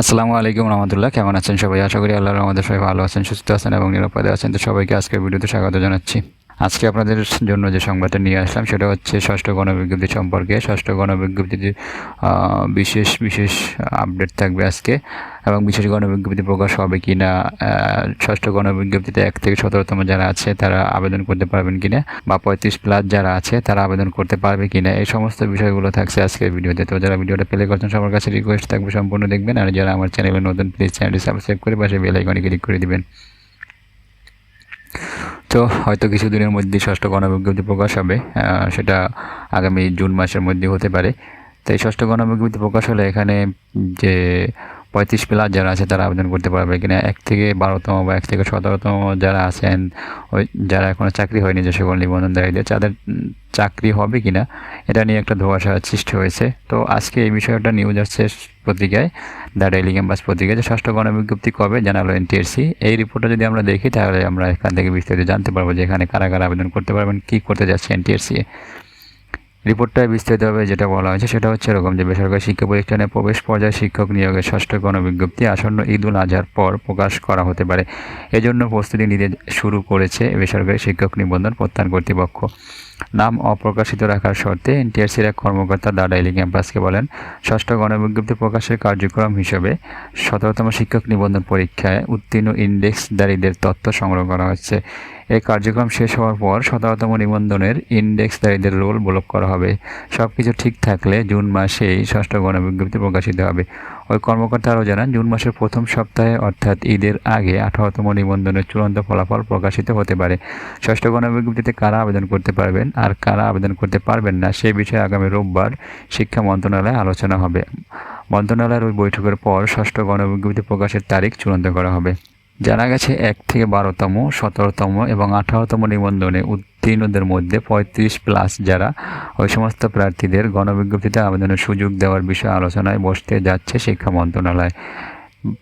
আসসালামু আলাইকুম রহমতুল্লাহ। কেমন আছেন সবাই? আশা করি আল্লাহর আমাদের সবাই ভালো আছেন, সুস্থ আছেন এবং নিরাপদে আছেন। তো সবাইকে আজকের ভিডিওতে স্বাগত জানাচ্ছি। আজকে আপনাদের জন্য যে সংবাদটা নিয়ে আসলাম, সেটা হচ্ছে ষষ্ঠ গণবিজ্ঞপ্তি সম্পর্কে। ষষ্ঠ গণবিজ্ঞপ্তিতে বিশেষ বিশেষ আপডেট থাকবে আজকে, এবং বিশেষ গণবিজ্ঞপ্তি প্রকাশ হবে কি না ষষ্ঠ গণবিজ্ঞপ্তিতে এক থেকে সতেরোতম যারা আছে, তারা আবেদন করতে পারবেন কি না বা পঁয়ত্রিশ প্লাস যারা আছে, তারা আবেদন করতে পারবে কি না এই সমস্ত বিষয়গুলো থাকছে আজকের ভিডিওতে। তো যারা ভিডিওটা প্লে করছেন, সবার কাছে রিকোয়েস্ট থাকবে সম্পূর্ণ দেখবেন, আর যারা আমার চ্যানেলে নতুন প্লিজ চ্যানেলটি সাবস্ক্রাইব করে পাশে বেল আইকনে ক্লিক করে দিবেন। তো হয়তো কিছুদিনের মধ্যে ষষ্ঠ গণবিজ্ঞপ্তি প্রকাশ হবে সেটা আগামী জুন মাসের মধ্যে হতে পারে। তো এই ষষ্ঠ গণবিজ্ঞপ্তি প্রকাশ হলে এখানে যে পঁয়ত্রিশ প্লাস যারা আছে তারা আবেদন করতে পারবে কিনা। এক থেকে বারোতম বা এক থেকে সতেরোতম যারা আছেন, ওই যারা এখনও চাকরি হয়নি যে সকল নিবন্ধনধারীদের তাদের চাকরি হবে কিনা, এটা নিয়ে একটা ধোয়াশা সৃষ্টি হয়েছে। তো আজকে এই বিষয়টা নিউজ আসছে পত্রিকায়, দ্য ডেইলি ক্যাম্পাস পত্রিকায়, যে ষষ্ঠ গণবিজ্ঞপ্তি কবে, জানালো এনটিএসসি এই রিপোর্টটা যদি আমরা দেখি, তাহলে আমরা এখান থেকে বিস্তারিত জানতে পারব যে এখানে কারা কারা আবেদন করতে পারবেন, কী করতে যাচ্ছে এনটিএসসি রিপোর্টটায় বিস্তারিতভাবে যেটা বলা হয়েছে সেটা হচ্ছে এরকম যে বেসরকারি শিক্ষা প্রতিষ্ঠানে প্রবেশ পর্যায়ে শিক্ষক নিয়োগের ষষ্ঠ গণবিজ্ঞপ্তি আসন্ন ঈদ উল আজহার পর প্রকাশ করা হতে পারে। এজন্য প্রস্তুতি নিতে শুরু করেছে বেসরকারি শিক্ষক নিবন্ধন প্রত্যান কর্তৃপক্ষ। নাম অপ্রকাশিত রাখার শর্তে এনটিআরসির এক কর্মকর্তা দা ডাইলি ক্যাম্পাসকে বলেন, ষষ্ঠ গণবিজ্ঞপ্তি প্রকাশের কার্যক্রম হিসেবে সতেরোতম শিক্ষক নিবন্ধন পরীক্ষায় উত্তীর্ণ ইন্ডেক্সধারীদের তথ্য সংগ্রহ করা হচ্ছে। এই কার্যক্রম শেষ হওয়ার পর সতেরোতম নিবন্ধনের ইন্ডেক্স ইন্ডেক্সধারীদের রোল ব্লক করা হবে। সব কিছু ঠিক থাকলে জুন মাসেই ষষ্ঠ গণবিজ্ঞপ্তি প্রকাশিত হবে। ওই কর্মকর্তা আরও জানান, জুন মাসের প্রথম সপ্তাহে অর্থাৎ ঈদের আগে আঠারোতম নিবন্ধনের চূড়ান্ত ফলাফল প্রকাশিত হতে পারে। ষষ্ঠ গণবিজ্ঞপ্তিতে কারা আবেদন করতে পারবেন আর কারা আবেদন করতে পারবেন না সেই বিষয়ে আগামী রোববার শিক্ষা মন্ত্রণালয়ে আলোচনা হবে। মন্ত্রণালয়ের ওই বৈঠকের পর ষষ্ঠ গণবিজ্ঞপ্তি প্রকাশের তারিখ চূড়ান্ত করা হবে। জানা গেছে এক থেকে বারোতম, সতেরোতম এবং আঠারোতম নিবন্ধনে উত্তীর্ণদের মধ্যে পঁয়ত্রিশ প্লাস যারা ওই সমস্ত প্রার্থীদের গণবিজ্ঞপ্তিতে আবেদনের সুযোগ দেওয়ার বিষয়ে আলোচনায় বসতে যাচ্ছে শিক্ষা মন্ত্রণালয়।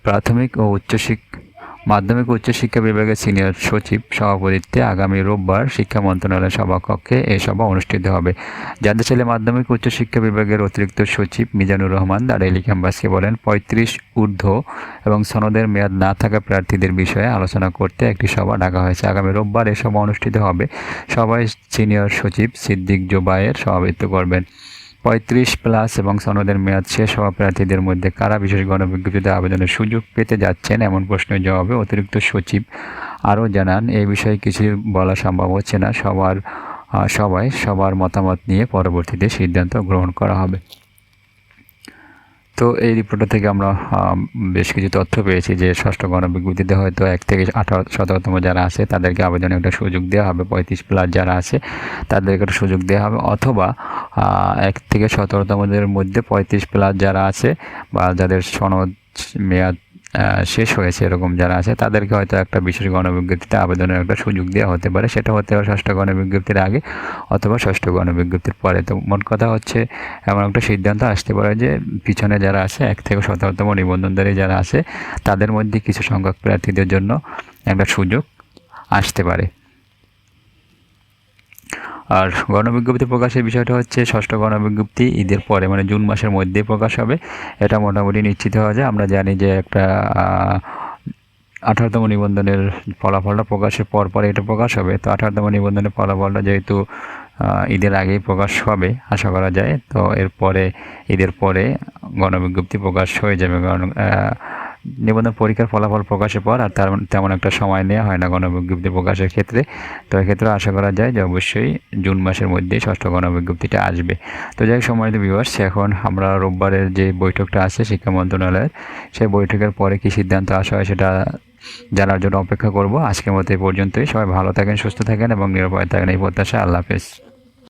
প্রাথমিক ও উচ্চশিক্ষা মাধ্যমিক উচ্চশিক্ষা বিভাগের সিনিয়র সচিব সভাপতিত্বে আগামী রোববার শিক্ষা মন্ত্রণালয়ের সভাকক্ষে এই সভা অনুষ্ঠিত হবে। জানতে মাধ্যমিক উচ্চশিক্ষা বিভাগের অতিরিক্ত সচিব মিজানুর রহমান দাঁড়াইলি ক্যাম্পাসকে বলেন, পঁয়ত্রিশ ঊর্ধ্ব এবং সনদের মেয়াদ না থাকা প্রার্থীদের বিষয়ে আলোচনা করতে একটি সভা ডাকা হয়েছে। আগামী রোববার এই সভা অনুষ্ঠিত হবে। সভায় সিনিয়র সচিব সিদ্দিক জোবায়ের সভাপতিত্ব করবেন। পঁয়ত্রিশ প্লাস এবং সনদের মেয়াদ শেষ হওয়া প্রার্থীদের মধ্যে কারা বিশেষ গণবিজ্ঞপ্তিতে আবেদনের সুযোগ পেতে যাচ্ছেন? এমন প্রশ্নের জবাবে অতিরিক্ত সচিব আরও জানান এই বিষয়ে কিছু বলা সম্ভব হচ্ছে না। সবার সবাই সবার মতামত নিয়ে পরবর্তীতে সিদ্ধান্ত গ্রহণ করা হবে। তো এই রিপোর্টটা থেকে আমরা বেশ কিছু তথ্য পেয়েছি যে ষষ্ঠ গণবিজ্ঞপ্তিতে হয়তো এক থেকে আঠারো, সতেরোতম যারা আছে তাদেরকে আবেদনের একটা সুযোগ দেওয়া হবে, পঁয়ত্রিশ প্লাস যারা আছে তাদেরকে একটা সুযোগ দেওয়া হবে, অথবা এক থেকে সতেরোতমদের মধ্যে পঁয়ত্রিশ প্লাস যারা আছে বা যাদের সনদ মেয়াদ শেষ হয়েছে এরকম যারা আছে, তাদেরকে হয়তো একটা বিশেষ গণবিজ্ঞপ্তিতে আবেদনের একটা সুযোগ দেওয়া হতে পারে। সেটা হতে পারে ষষ্ঠ গণবিজ্ঞপ্তির আগে অথবা ষষ্ঠ গণবিজ্ঞপ্তির পরে। তো মোট কথা হচ্ছে, এমন একটা সিদ্ধান্ত আসতে পারে যে পিছনে যারা আছে, এক থেকে সতেরোতম নিবন্ধনধারী যারা আছে, তাদের মধ্যে কিছু সংখ্যক প্রার্থীদের জন্য একটা সুযোগ আসতে পারে। আর গণবিজ্ঞপ্তি প্রকাশের বিষয়টা হচ্ছে ষষ্ঠ গণবিজ্ঞপ্তি, ঈদের পরে মানে জুন মাসের মধ্যে প্রকাশ হবে। এটা মোটামুটি নিশ্চিত হওয়া যায়। আমরা জানি যে একটা আঠারোতম নিবন্ধনের ফলাফলটা প্রকাশের পর পরে এটা প্রকাশ হবে। তো আঠারোতম নিবন্ধনের ফলাফলটা যেহেতু ঈদের আগেই প্রকাশ হবে, আশা করা যায়, তো এরপরে, ঈদের পরে গণবিজ্ঞপ্তি প্রকাশ হয়ে যাবে। কারণ নিবন্ধন পরীক্ষার ফলাফল প্রকাশের পর আর তার তেমন একটা সময় নেওয়া হয় না গণবিজ্ঞপ্তি প্রকাশের ক্ষেত্রে। তো এক্ষেত্রে আশা করা যায় যে অবশ্যই জুন মাসের মধ্যেই ষষ্ঠ গণবিজ্ঞপ্তিটা আসবে। তো যাই সম্মানিত বিভার্স এখন আমরা রোববারের যে বৈঠকটা আছে শিক্ষা মন্ত্রণালয়ের, সেই বৈঠকের পরে কি সিদ্ধান্ত আসা হয় সেটা জানার জন্য অপেক্ষা করব। আজকের মতো এই পর্যন্তই। সবাই ভালো থাকেন, সুস্থ থাকেন এবং নিরাপদে থাকেন। এই প্রত্যাশা আল্লাহ হাফেজ।